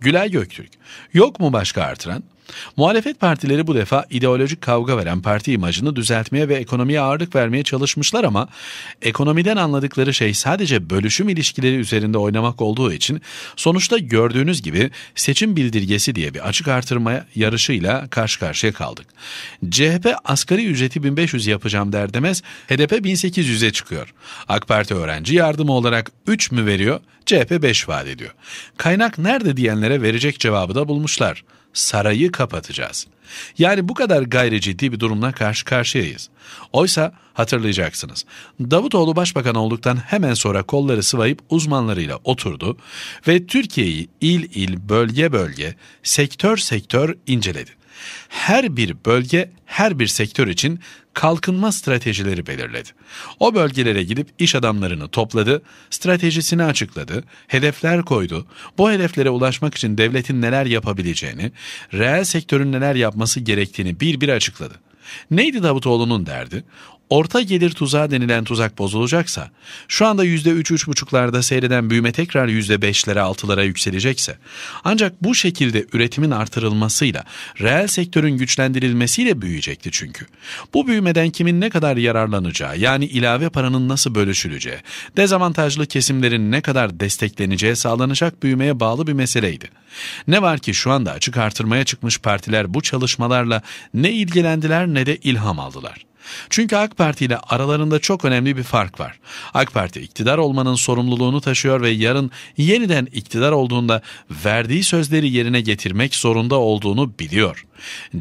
Gülay Göktürk. Yok mu başka artıran? Muhalefet partileri bu defa ideolojik kavga veren parti imajını düzeltmeye ve ekonomiye ağırlık vermeye çalışmışlar ama ekonomiden anladıkları şey sadece bölüşüm ilişkileri üzerinde oynamak olduğu için sonuçta gördüğünüz gibi seçim bildirgesi diye bir açık artırma yarışıyla karşı karşıya kaldık. CHP asgari ücreti 1500 yapacağım der demez HDP 1800'e çıkıyor. AK Parti öğrenci yardımı olarak 3 mü veriyor? CHP 5 vaat ediyor. Kaynak nerede diyenlere verecek cevabı da bulmuşlar sarayı kapatacağız. Yani bu kadar gayri ciddi bir durumla karşı karşıyayız. Oysa hatırlayacaksınız. Davutoğlu başbakan olduktan hemen sonra kolları sıvayıp uzmanlarıyla oturdu ve Türkiye'yi il il, bölge bölge, sektör sektör inceledi. Her bir bölge, her bir sektör için kalkınma stratejileri belirledi. O bölgelere gidip iş adamlarını topladı, stratejisini açıkladı, hedefler koydu. Bu hedeflere ulaşmak için devletin neler yapabileceğini, reel sektörün neler yapması gerektiğini bir bir açıkladı. Neydi Davutoğlu'nun derdi? Orta gelir tuzağı denilen tuzak bozulacaksa, şu anda %3-3,5'larda seyreden büyüme tekrar %5'lere 6'lara yükselecekse, ancak bu şekilde üretimin artırılmasıyla, reel sektörün güçlendirilmesiyle büyüyecekti çünkü. Bu büyümeden kimin ne kadar yararlanacağı, yani ilave paranın nasıl bölüşüleceği, dezavantajlı kesimlerin ne kadar destekleneceği sağlanacak büyümeye bağlı bir meseleydi. Ne var ki şu anda açık artırmaya çıkmış partiler bu çalışmalarla ne ilgilendiler ne de ilham aldılar. Çünkü AK Parti ile aralarında çok önemli bir fark var. AK Parti iktidar olmanın sorumluluğunu taşıyor ve yarın yeniden iktidar olduğunda verdiği sözleri yerine getirmek zorunda olduğunu biliyor.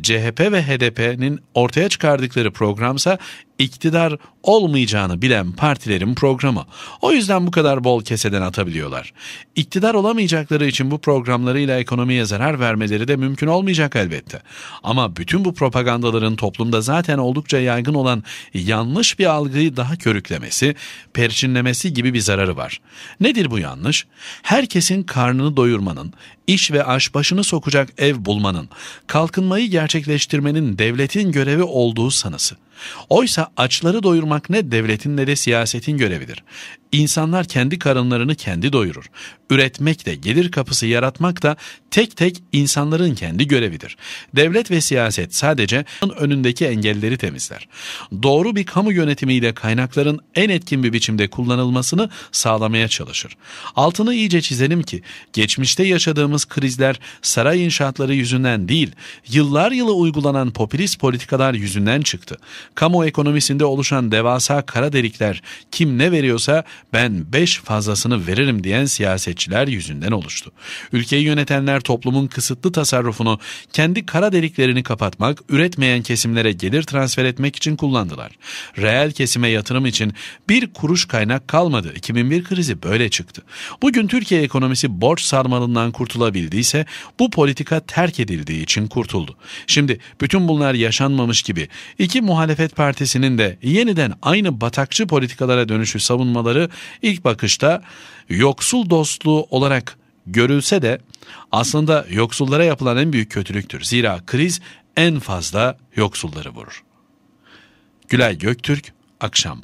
CHP ve HDP'nin ortaya çıkardıkları programsa iktidar olmayacağını bilen partilerin programı. O yüzden bu kadar bol keseden atabiliyorlar. İktidar olamayacakları için bu programlarıyla ekonomiye zarar vermeleri de mümkün olmayacak elbette. Ama bütün bu propagandaların toplumda zaten oldukça yaygın olan yanlış bir algıyı daha körüklemesi, perçinlemesi gibi bir zararı var. Nedir bu yanlış? Herkesin karnını doyurmanın, iş ve aş başını sokacak ev bulmanın, kalkınmayı gerçekleştirmenin devletin görevi olduğu sanısı. Oysa açları doyurmak ne devletin ne de siyasetin görevidir. İnsanlar kendi karınlarını kendi doyurur. Üretmek de gelir kapısı yaratmak da tek tek insanların kendi görevidir. Devlet ve siyaset sadece önündeki engelleri temizler. Doğru bir kamu yönetimiyle kaynakların en etkin bir biçimde kullanılmasını sağlamaya çalışır. Altını iyice çizelim ki geçmişte yaşadığımız krizler saray inşaatları yüzünden değil, yıllar yılı uygulanan popülist politikalar yüzünden çıktı. Kamu ekonomisinde oluşan devasa kara delikler kim ne veriyorsa ben beş fazlasını veririm diyen siyasetçiler yüzünden oluştu. Ülkeyi yönetenler toplumun kısıtlı tasarrufunu kendi kara deliklerini kapatmak, üretmeyen kesimlere gelir transfer etmek için kullandılar. Reel kesime yatırım için bir kuruş kaynak kalmadı. 2001 krizi böyle çıktı. Bugün Türkiye ekonomisi borç sarmalından kurtulabildiyse bu politika terk edildiği için kurtuldu. Şimdi bütün bunlar yaşanmamış gibi iki muhalefet partisinin de yeniden aynı batakçı politikalara dönüşü savunmaları ilk bakışta yoksul dostluğu olarak görülse de aslında yoksullara yapılan en büyük kötülüktür. Zira kriz en fazla yoksulları vurur. Gülay Göktürk, Akşam